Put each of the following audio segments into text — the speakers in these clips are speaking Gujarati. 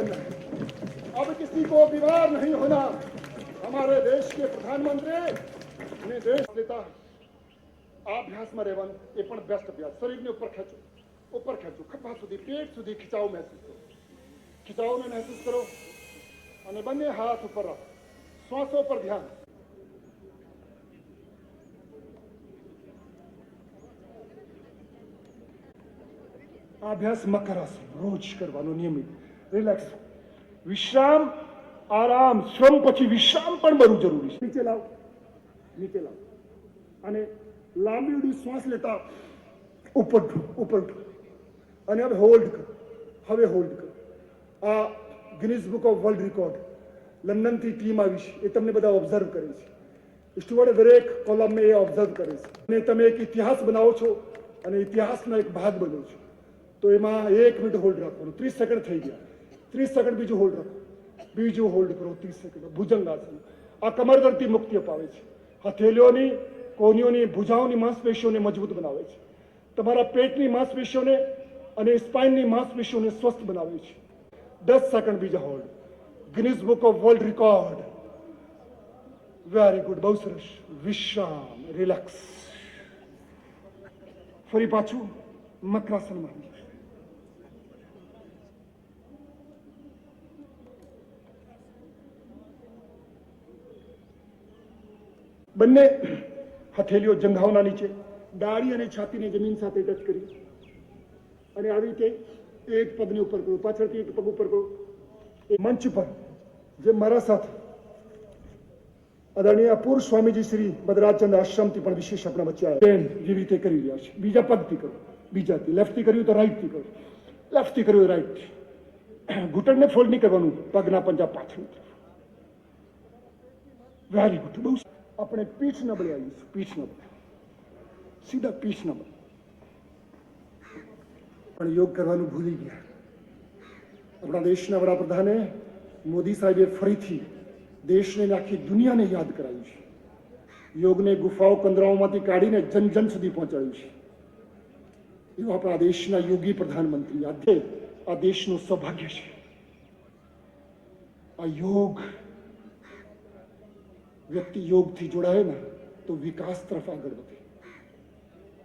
बनना है अब किसी को बीमार नहीं होना हमारे देश के प्रधानमंत्री ने देश लेता આ અભ્યાસમાં રહેવાનું એ પણ બેસ્ટ અભ્યાસ શરીરને ઉપર ખેંચો ઉપર ખેંચો ખભા સુધી પેટ સુધી ખીચાવ મહેસૂસ કરો ખીચાવને મહેસૂસ કરો અને બંને હાથ ઉપર રાખો શ્વાસો પર ધ્યાન આ અભ્યાસ મકર આસન રોજ કરવાનો નિયમિત રિલેક્સ વિશ્રામ, આરામ, શ્રમ પછી વિશ્રામ પણ બહુ જરૂરી છે. નીચે લાવ. નીચે લાવ. અને લાંબી ઉડી શ્વાસ લેતા ઉપર ઉપર. અને હવે હોલ્ડ કરો. હવે હોલ્ડ કરો. આ Guinness book of world record લંડનથી team આવી છે. એ તમને બધા ઓબ્ઝર્વ કરે છે. સ્ટુઅર્ડે દરેક કોલમ એ ઓબ્ઝર્વ કરે છે. અને તમે એક ઇતિહાસ બનાવો છો અને ઇતિહાસનો એક ભાગ બનો છો. તો એમાં એક મિનિટ હોલ્ડ રાખવાનું. ત્રીસ સેકન્ડ થઈ ગયા. ત્રીસ સેકન્ડ બીજું હોલ્ડ રાખો. બીજું હોલ્ડ કરો, ત્રીસ સેકન્ડ ભુજંગાસન આ કમર દર્દથી મુક્તિ અપાવે છે. હથેલીઓની કોનીઓની, ભુજાઓની માંસપેશીઓને મજબૂત બનાવે છે. તમારા પેટની માંસપેશીઓને અને સ્પાઇનની માંસપેશીઓને સ્વસ્થ બનાવે છે. દસ સેકન્ડ બીજા hold Guinness book of world record very good બહુ સરસ. વિશ્રામ. રિલેક્સ ફરી પાછું. મકરાસનમાં બંને હથેલીઓ જંઘાવના નીચે દાઢી અને છાતીને જમીન સાથે ટચ કરી. અને આવી રીતે એક પગની ઉપર કરો, પાછળથી એક પગ ઉપર કરો. એ મંચ પર જે મારા સાથે આદરણીય અપૂર્વ સ્વામીજી શ્રી બદરાજચંદ્ર આશ્રમથી પણ વિશેષ આપણા વચ્ચે બેન જેવી રીતે કરી રહ્યા છે. બીજા પગથી કરો. બીજાથી લેફ્ટથી કર્યું તો રાઈટથી કરો. લેફ્ટથી કર્યું રાઈટથી ઘૂંટણને ફોલ્ડ નહીં કરવાનું. પગના પંજા પાછળ વેરી ગુડ બહુ. આપણે પીઠ નબળી આવીશું પીઠ નબળી. સીધા પીઠ નબળી. પણ યોગ કરવાનું ભૂલી ગયા. આપણા દેશના વડાપ્રધાને મોદી સાહેબે ફરીથી દેશને આખી દુનિયાને યાદ કરાવ્યું છે. યોગને ગુફાઓ કંદરાઓમાંથી કાઢીને જન જન સુધી પહોંચાડ્યું છે. એવા આપણા દેશના યોગી પ્રધાનમંત્રી આજે આ દેશનું સૌભાગ્ય છે. આ યોગ વ્યક્તિ યોગથી જોડાય ને, તો વિકાસ તરફ આગળ વધે.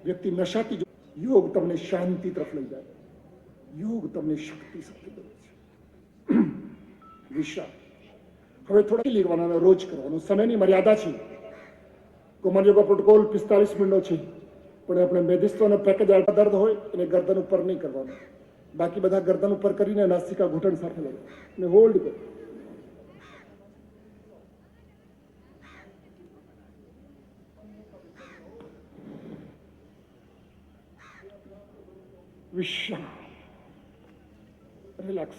વ્યક્તિ નશાથી યોગ તમને શાંતિ તરફ લઈ જાય. યોગ તમને શક્તિ સાથે બને છે. વિશાળ. હવે થોડા લેવાના રોજ કરવાનો. સમયની મર્યાદા છે. કોમન યોગા પ્રોટોકોલ પિસ્તાલીસ મિનિટનો છે. પણ આપણે મેદિસ્તો અને પેકેજ દર્દ હોય, એને ગરદન ઉપર નહીં કરવાનું. બાકી બધા ગરદન ઉપર કરીને નાસિકા ઘૂંટણ સાથે લઈ અને હોલ્ડ કરો. વિશ્રામ. રિલેક્સ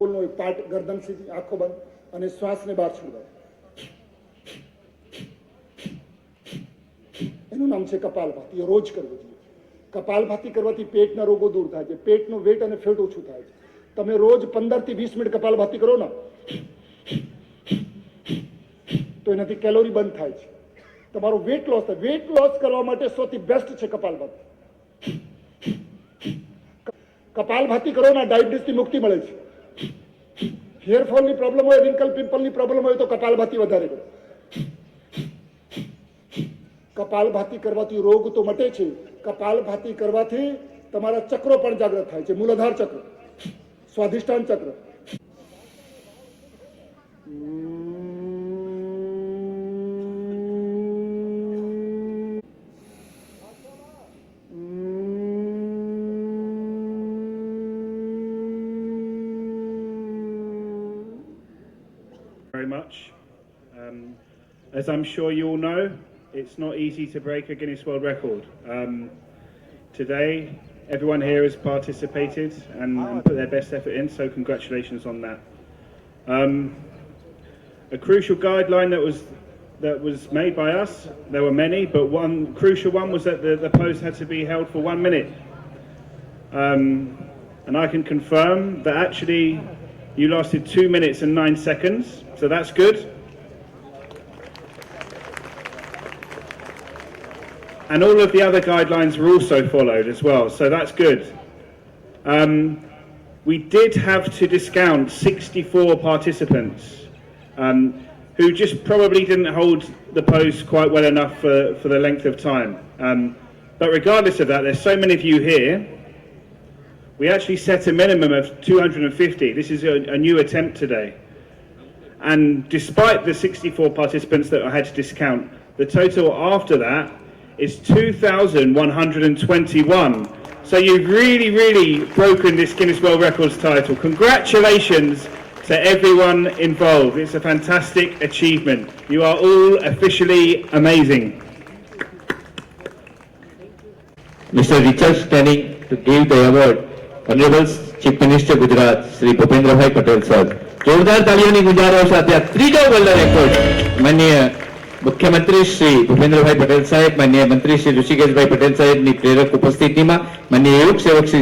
બોલનો એક પાર્ટ ગરદન સીધી, આંખો બંધ અને શ્વાસને બહાર છોડવા એનું નામ છે કપાલભાતિ. રોજ કરવું જોઈએ. કપાલભાતી કરવાથી પેટના રોગો દૂર થાય છે. પેટનું વેટ અને ફેટ ઓછું થાય છે. તમે રોજ પંદરથી વીસ મિનિટ કપાલભાતી કરો ને, તો એનાથી કેલોરી બંધ થાય છે. તમારો વેટ લોસ થાય. વેટ લોસ કરવા માટે સૌથી બેસ્ટ છે કપાલભાતિ. કપાલભાતિ કરો ને ડાયાબિટીસથી મુક્તિ મળે છે. હેરફોલની પ્રોબ્લેમ હોય, રિંકલ પિમ્પલની પ્રોબ્લેમ હોય તો કપાલભાતિ વધારે કરો. કપાલભાતિ કરવાથી રોગ તો મટે છે. કપાલભાતિ કરવાથી તમારા ચક્રો પણ જાગૃત થાય છે. મૂલાધાર ચક્ર, સ્વાધિષ્ઠાન ચક્ર. Very much. Um, as I'm sure you all know, it's not easy to break a Guinness World Record. Um, today, everyone here has participated and, and put their best effort in, so congratulations on that. Um, a crucial guideline that was that was made by us. There were many, but one crucial one was that the, the pose had to be held for one minute. Um, and I can confirm that actually you lasted two minutes and nine seconds, so that's good. And all of the other guidelines were also followed as well, so that's good. Um, we did have to discount 64 participants um, who just probably didn't hold the post quite well enough for, for the length of time. Um, but regardless of that, there's so many of you here. We actually set a minimum of 250. This is a, a new attempt today. And despite the 64 participants that I had to discount, the total after that is 2,121. So you've really, really broken this Guinness World Records title. Congratulations to everyone involved. It's a fantastic achievement. You are all officially amazing. Mr. Richard standing to give the award, Honorable chief minister Gujarat Shri Bhupendrabhai Patel sir જોરદાર તાળીઓની ગુજારો સાથે આ ત્રીજો વર્લ્ડ રેકોર્ડ માન્ય મુખ્યમંત્રી શ્રી ભૂપેન્દ્રભાઈ પટેલ સાહેબ માન્ય મંત્રી શ્રી ઋષિકેશભાઈ પટેલ સાહેબની પ્રેરક ઉપસ્થિતિમાં માન્ય યોગ સેવક શ્રી